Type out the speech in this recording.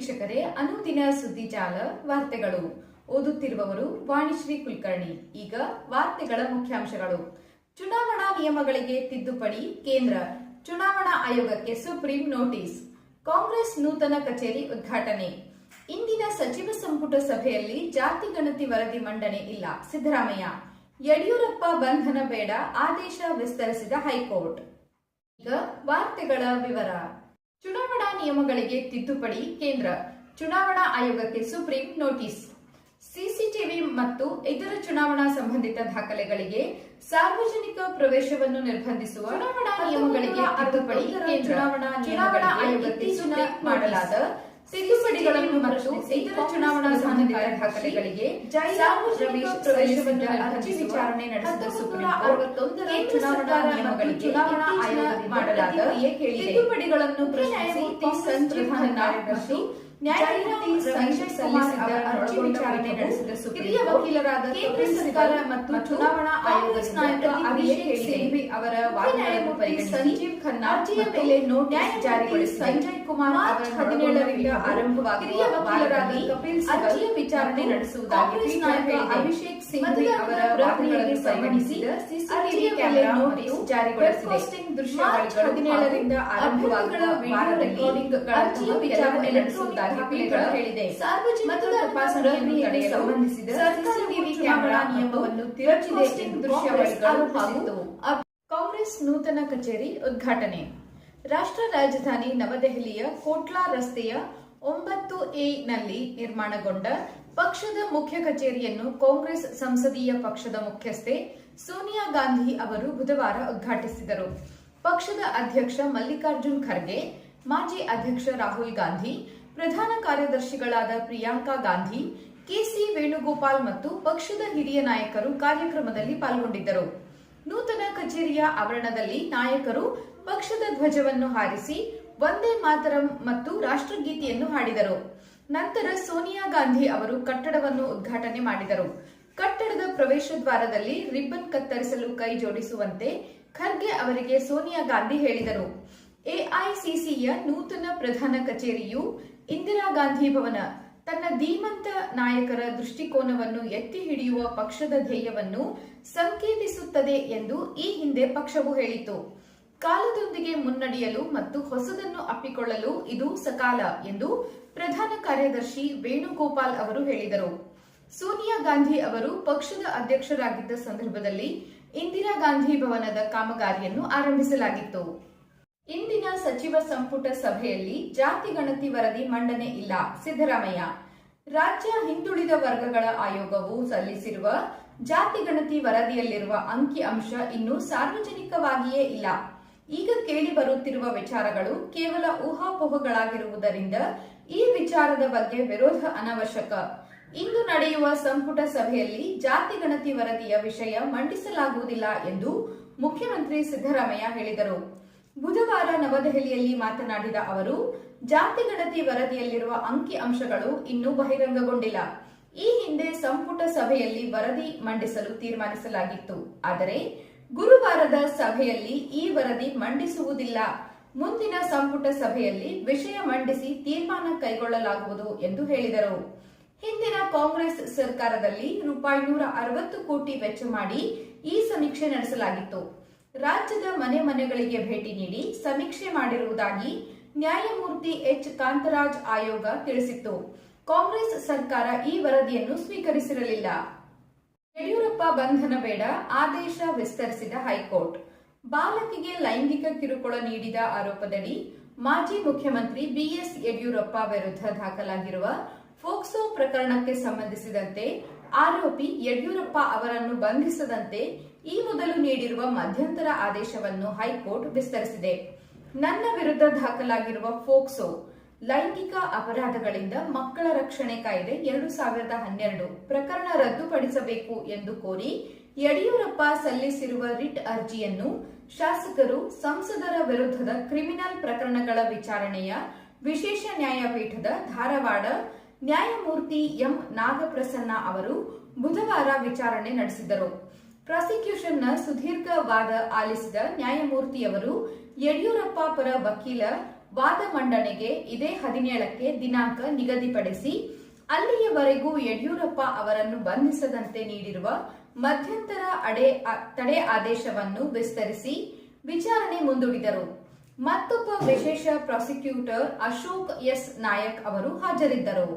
ವೀಕ್ಷಕರೇ, ಅನುದಿನ ಸುದ್ದಿಜಾಲ ವಾರ್ತೆಗಳು. ಓದುತ್ತಿರುವವರು ವಾಣಿಶ್ರೀ ಕುಲಕರ್ಣಿ. ಈಗ ವಾರ್ತೆಗಳ ಮುಖ್ಯಾಂಶಗಳು. ಚುನಾವಣಾ ನಿಯಮಗಳಿಗೆ ತಿದ್ದುಪಡಿ ಕೇಂದ್ರ. ಚುನಾವಣಾ ಆಯೋಗಕ್ಕೆ ಸುಪ್ರೀಂ ನೋಟಿಸ್. ಕಾಂಗ್ರೆಸ್ ನೂತನ ಕಚೇರಿ ಉದ್ಘಾಟನೆ. ಇಂದಿನ ಸಚಿವ ಸಂಪುಟ ಸಭೆಯಲ್ಲಿ ಜಾತಿ ಗಣತಿ ವರದಿ ಮಂಡನೆ ಇಲ್ಲ, ಸಿದ್ದರಾಮಯ್ಯ. ಯಡಿಯೂರಪ್ಪ ಬಂಧನ ಬೇಡ, ಆದೇಶ ವಿಸ್ತರಿಸಿದ ಹೈಕೋರ್ಟ್. ಈಗ ವಾರ್ತೆಗಳ ವಿವರ. ಚುನಾವಣಾ ನಿಯಮಗಳಿಗೆ ತಿದ್ದುಪಡಿ ಕೇಂದ್ರ. ಚುನಾವಣಾ ಆಯೋಗಕ್ಕೆ ಸುಪ್ರೀಂ ನೋಟಿಸ್. ಸಿಸಿಟಿವಿ ಮತ್ತು ಇತರ ಚುನಾವಣಾ ಸಂಬಂಧಿತ ದಾಖಲೆಗಳಿಗೆ ಸಾರ್ವಜನಿಕ ಪ್ರವೇಶವನ್ನು ನಿರ್ಬಂಧಿಸುವ ಚುನಾವಣಾ ನಿಯಮಗಳಿಗೆ ತಿದ್ದುಪಡಿ ಕೇಂದ್ರ. ಚುನಾವಣಾ ಆಯೋಗಕ್ಕೆ ಸುಪ್ರೀಂ ಮಾಡಲಾದ ತಿದ್ದುಪಡಿಗಳನ್ನು ಮತ್ತು ಇತರ ಚುನಾವಣಾ ಸಂಬಂಧಿತ ದಾಖಲೆಗಳಿಗೆ ಸಾರ್ವಜನಿಕ ಪ್ರವೇಶವನ್ನು ಅರ್ಜಿ ವಿಚಾರಣೆ ನಡೆಸಿದ ಸುಪ್ರೀಂ ಚುನಾವಣಾ ನಿಯಮಗಳಿಗೆ ಚುನಾವಣಾ ಆಯೋಗ ಮಾಡಲಾದ ತಿದ್ದುಪಡಿಗಳನ್ನು ಪ್ರಶ್ನಿಸಿ ಪ್ರಧಾನ ಕಾರ್ಯದರ್ಶಿ ನ್ಯಾಯಮೂರ್ತಿ ಸಂಜಯ್ ಸಲ್ಲಿಸಿದ್ದ ಅರ್ಜಿ ವಿಚಾರಣೆ ನಡೆಸಿದ ಸುಪ್ರೀಂ ವಕೀಲರಾದ ಕೇಂದ್ರ ಸರ್ಕಾರ ಮತ್ತು ಚುನಾವಣಾ ನಾಯಕ ಅಭಿಷೇಕ್ ಸಿಂಘವಿ ಅವರ ವಾದಗಳನ್ನು ಪರಿಗಣಿಸಿ. ಸಂಜೀವ್ ಖನ್ನಾ ಮೇಲೆ ನೋಟಿಸ್ ಜಾರಿಗೊಳಿಸಿ ಸಂಜಯ್ ಕುಮಾರ್ ಅವರ ಹದಿನೇಳರಿಂದ ಆರಂಭವಾಗಿರುವ ವಾದರಾಗಿ ಕಪಿಲ್ ಅರ್ಜಿಯ ವಿಚಾರಣೆ ನಡೆಸುವುದಾಗಿ ಅಭಿಷೇಕ್ ಸಿಂಗ್ ಅವರ ವಾದಗಳನ್ನು ಪರಿಗಣಿಸಿ ಸಿಸಿಟಿವಿ ಕ್ಯಾಮೆರಾ ನೋಟಿಸ್ ಜಾರಿಗೊಳಿಸಿದೆ. ಹದಿನೇಳರಿಂದ ಅರ್ಜಿಯ ವಿಚಾರಣೆ ನಡೆಸುವುದಾಗಿ ಹೇಳಿದೆ. ತಪಾಸಣೆಯನ್ನು ಕ್ಯಾಮೆರಾ ನಿಯಮವನ್ನು ತಿರುಚಿದೆ ಎಂದು ದೃಶ್ಯಾವಳಿಗಳು ಹಾಗೂ ಕಾಂಗ್ರೆಸ್ ನೂತನ ಕಚೇರಿ ಉದ್ಘಾಟನೆ. ರಾಷ್ಟ್ರ ರಾಜಧಾನಿ ನವದೆಹಲಿಯ ಕೋಟ್ಲಾ ರಸ್ತೆಯ ಒಂಬತ್ತು ಎ ನಲ್ಲಿ ನಿರ್ಮಾಣಗೊಂಡ ಪಕ್ಷದ ಮುಖ್ಯ ಕಚೇರಿಯನ್ನು ಕಾಂಗ್ರೆಸ್ ಸಂಸದೀಯ ಪಕ್ಷದ ಮುಖ್ಯಸ್ಥೆ ಸೋನಿಯಾ ಗಾಂಧಿ ಅವರು ಬುಧವಾರ ಉದ್ಘಾಟಿಸಿದರು. ಪಕ್ಷದ ಅಧ್ಯಕ್ಷ ಮಲ್ಲಿಕಾರ್ಜುನ್ ಖರ್ಗೆ, ಮಾಜಿ ಅಧ್ಯಕ್ಷ ರಾಹುಲ್ ಗಾಂಧಿ, ಪ್ರಧಾನ ಕಾರ್ಯದರ್ಶಿಗಳಾದ ಪ್ರಿಯಾಂಕಾ ಗಾಂಧಿ, ಕೆಸಿ ವೇಣುಗೋಪಾಲ್ ಮತ್ತು ಪಕ್ಷದ ಹಿರಿಯ ನಾಯಕರು ಕಾರ್ಯಕ್ರಮದಲ್ಲಿ ಪಾಲ್ಗೊಂಡಿದ್ದರು. ನೂತನ ಕಚೇರಿಯ ಆವರಣದಲ್ಲಿ ನಾಯಕರು ಪಕ್ಷದ ಧ್ವಜವನ್ನು ಹಾರಿಸಿ ವಂದೇ ಮಾತರಂ ಮತ್ತು ರಾಷ್ಟ್ರಗೀತೆಯನ್ನು ಹಾಡಿದರು. ನಂತರ ಸೋನಿಯಾ ಗಾಂಧಿ ಅವರು ಕಟ್ಟಡವನ್ನು ಉದ್ಘಾಟನೆ ಮಾಡಿದರು. ಕಟ್ಟಡದ ಪ್ರವೇಶ ದ್ವಾರದಲ್ಲಿ ರಿಬ್ಬನ್ ಕತ್ತರಿಸಲು ಕೈ ಜೋಡಿಸುವಂತೆ ಖರ್ಗೆ ಅವರಿಗೆ ಸೋನಿಯಾ ಗಾಂಧಿ ಹೇಳಿದರು. ಎಐಸಿಸಿಯ ನೂತನ ಪ್ರಧಾನ ಕಚೇರಿಯು ಇಂದಿರಾ ಗಾಂಧಿ ಭವನ. ತನ್ನ ಧೀಮಂತ ನಾಯಕರ ದೃಷ್ಟಿಕೋನವನ್ನು ಎತ್ತಿ ಹಿಡಿಯುವ ಪಕ್ಷದ ಧ್ಯೇಯವನ್ನು ಸಂಕೇತಿಸುತ್ತದೆ ಎಂದು ಈ ಹಿಂದೆ ಪಕ್ಷವು ಹೇಳಿತು ಕಾಲದೊಂದಿಗೆ ಮುನ್ನಡೆಯಲು ಮತ್ತು ಹೊಸದನ್ನು ಅಪ್ಪಿಕೊಳ್ಳಲು ಇದು ಸಕಾಲ ಎಂದು ಪ್ರಧಾನ ಕಾರ್ಯದರ್ಶಿ ವೇಣುಗೋಪಾಲ್ ಅವರು ಹೇಳಿದರು. ಸೋನಿಯಾ ಗಾಂಧಿ ಅವರು ಪಕ್ಷದ ಅಧ್ಯಕ್ಷರಾಗಿದ್ದ ಸಂದರ್ಭದಲ್ಲಿ ಇಂದಿರಾ ಗಾಂಧಿ ಭವನದ ಕಾಮಗಾರಿಯನ್ನು ಆರಂಭಿಸಲಾಗಿತ್ತು. ಇಂದಿನ ಸಚಿವ ಸಂಪುಟ ಸಭೆಯಲ್ಲಿ ಜಾತಿ ಗಣತಿ ವರದಿ ಮಂಡನೆ ಇಲ್ಲ, ಸಿದ್ದರಾಮಯ್ಯ. ರಾಜ್ಯ ಹಿಂದುಳಿದ ವರ್ಗಗಳ ಆಯೋಗವು ಸಲ್ಲಿಸಿರುವ ಜಾತಿ ಗಣತಿ ವರದಿಯಲ್ಲಿರುವ ಅಂಕಿ ಅಂಶ ಇನ್ನೂ ಸಾರ್ವಜನಿಕವಾಗಿಯೇ ಇಲ್ಲ. ಈಗ ಕೇಳಿ ಬರುತ್ತಿರುವ ವಿಚಾರಗಳು ಕೇವಲ ಊಹಾಪೋಹಗಳಾಗಿರುವುದರಿಂದ ಈ ವಿಚಾರದ ಬಗ್ಗೆ ವಿರೋಧ ಅನವಶ್ಯಕ. ಇಂದು ನಡೆಯುವ ಸಂಪುಟ ಸಭೆಯಲ್ಲಿ ಜಾತಿ ಗಣತಿ ವರದಿಯ ವಿಷಯ ಮಂಡಿಸಲಾಗುವುದಿಲ್ಲ ಎಂದು ಮುಖ್ಯಮಂತ್ರಿ ಸಿದ್ದರಾಮಯ್ಯ ಹೇಳಿದರು. ಬುಧವಾರ ನವದೆಹಲಿಯಲ್ಲಿ ಮಾತನಾಡಿದ ಅವರು, ಜಾತಿ ಗಣತಿ ವರದಿಯಲ್ಲಿರುವ ಅಂಕಿ ಅಂಶಗಳು ಇನ್ನೂ ಬಹಿರಂಗಗೊಂಡಿಲ್ಲ. ಈ ಹಿಂದೆ ಸಂಪುಟ ಸಭೆಯಲ್ಲಿ ವರದಿ ಮಂಡಿಸಲು ತೀರ್ಮಾನಿಸಲಾಗಿತ್ತು. ಆದರೆ, ಗುರುವಾರದ ಸಭೆಯಲ್ಲಿ ಈ ವರದಿ ಮಂಡಿಸುವುದಿಲ್ಲ. ಮುಂದಿನ ಸಂಪುಟ ಸಭೆಯಲ್ಲಿ ವಿಷಯ ಮಂಡಿಸಿ ತೀರ್ಮಾನ ಕೈಗೊಳ್ಳಲಾಗುವುದು ಎಂದು ಹೇಳಿದರು. ಹಿಂದಿನ ಕಾಂಗ್ರೆಸ್ ಸರ್ಕಾರದಲ್ಲಿ ರೂಪಾಯಿ ನೂರ ಅರವತ್ತು ಕೋಟಿ ವೆಚ್ಚ ಮಾಡಿ ಈ ಸಮೀಕ್ಷೆ ನಡೆಸಲಾಗಿತ್ತು. ರಾಜ್ಯದ ಮನೆ ಮನೆಗಳಿಗೆ ಭೇಟಿ ನೀಡಿ ಸಮೀಕ್ಷೆ ಮಾಡಿರುವುದಾಗಿ ನ್ಯಾಯಮೂರ್ತಿ ಎಚ್. ಕಾಂತರಾಜ್ ಆಯೋಗ ತಿಳಿಸಿತ್ತು. ಕಾಂಗ್ರೆಸ್ ಸರ್ಕಾರ ಈ ವರದಿಯನ್ನು ಸ್ವೀಕರಿಸಿರಲಿಲ್ಲ. ಯಡಿಯೂರಪ್ಪ ಬಂಧನ ಬೇಡ, ಆದೇಶ ವಿಸ್ತರಿಸಿದ ಹೈಕೋರ್ಟ್. ಬಾಲಕಿಗೆ ಲೈಂಗಿಕ ಕಿರುಕುಳ ನೀಡಿದ ಆರೋಪದಡಿ ಮಾಜಿ ಮುಖ್ಯಮಂತ್ರಿ ಬಿಎಸ್ ಯಡಿಯೂರಪ್ಪ ವಿರುದ್ಧ ದಾಖಲಾಗಿರುವ ಫೋಕ್ಸೋ ಪ್ರಕರಣಕ್ಕೆ ಸಂಬಂಧಿಸಿದಂತೆ ಆರೋಪಿ ಯಡಿಯೂರಪ್ಪ ಅವರನ್ನು ಬಂಧಿಸದಂತೆ ಈ ಮೊದಲು ನೀಡಿರುವ ಮಧ್ಯಂತರ ಆದೇಶವನ್ನು ಹೈಕೋರ್ಟ್ ವಿಸ್ತರಿಸಿದೆ. ನನ್ನ ವಿರುದ್ಧ ದಾಖಲಾಗಿರುವ ಫೋಕ್ಸೋ ಲೈಂಗಿಕ ಅಪರಾಧಗಳಿಂದ ಮಕ್ಕಳ ರಕ್ಷಣೆ ಕಾಯ್ದೆ ಎರಡು ಸಾವಿರದ ಹನ್ನೆರಡು ಪ್ರಕರಣ ರದ್ದುಪಡಿಸಬೇಕು ಎಂದು ಕೋರಿ ಯಡಿಯೂರಪ್ಪ ಸಲ್ಲಿಸಿರುವ ರಿಟ್ ಅರ್ಜಿಯನ್ನು ಶಾಸಕರು ಸಂಸದರ ವಿರುದ್ಧದ ಕ್ರಿಮಿನಲ್ ಪ್ರಕರಣಗಳ ವಿಚಾರಣೆಯ ವಿಶೇಷ ನ್ಯಾಯಪೀಠದ ಧಾರವಾಡ ನ್ಯಾಯಮೂರ್ತಿ ಎಂ ನಾಗಪ್ರಸನ್ನ ಅವರು ಬುಧವಾರ ವಿಚಾರಣೆ ನಡೆಸಿದರು ಪ್ರಾಸಿಕ್ಯೂಷನ್ನ ಸುದೀರ್ಘ ವಾದ ಆಲಿಸಿದ ನ್ಯಾಯಮೂರ್ತಿಯವರು ಯಡಿಯೂರಪ್ಪ ಪರ ವಕೀಲ ವಾದ ಮಂಡನೆಗೆ ಇದೇ ಹದಿನೇಳಕ್ಕೆ ದಿನಾಂಕ ನಿಗದಿಪಡಿಸಿ, ಅಲ್ಲಿಯವರೆಗೂ ಯಡಿಯೂರಪ್ಪ ಅವರನ್ನು ಬಂಧಿಸದಂತೆ ನೀಡಿರುವ ಮಧ್ಯಂತರ ಅಡೆ, ತಡೆ ಆದೇಶವನ್ನು ವಿಸ್ತರಿಸಿ ವಿಚಾರಣೆ ಮುಂದೂಡಿದರು. ಮತ್ತೊಬ್ಬ ವಿಶೇಷ ಪ್ರಾಸಿಕ್ಯೂಟರ್ ಅಶೋಕ್ ಎಸ್ ನಾಯಕ್ ಅವರು ಹಾಜರಿದ್ದರು.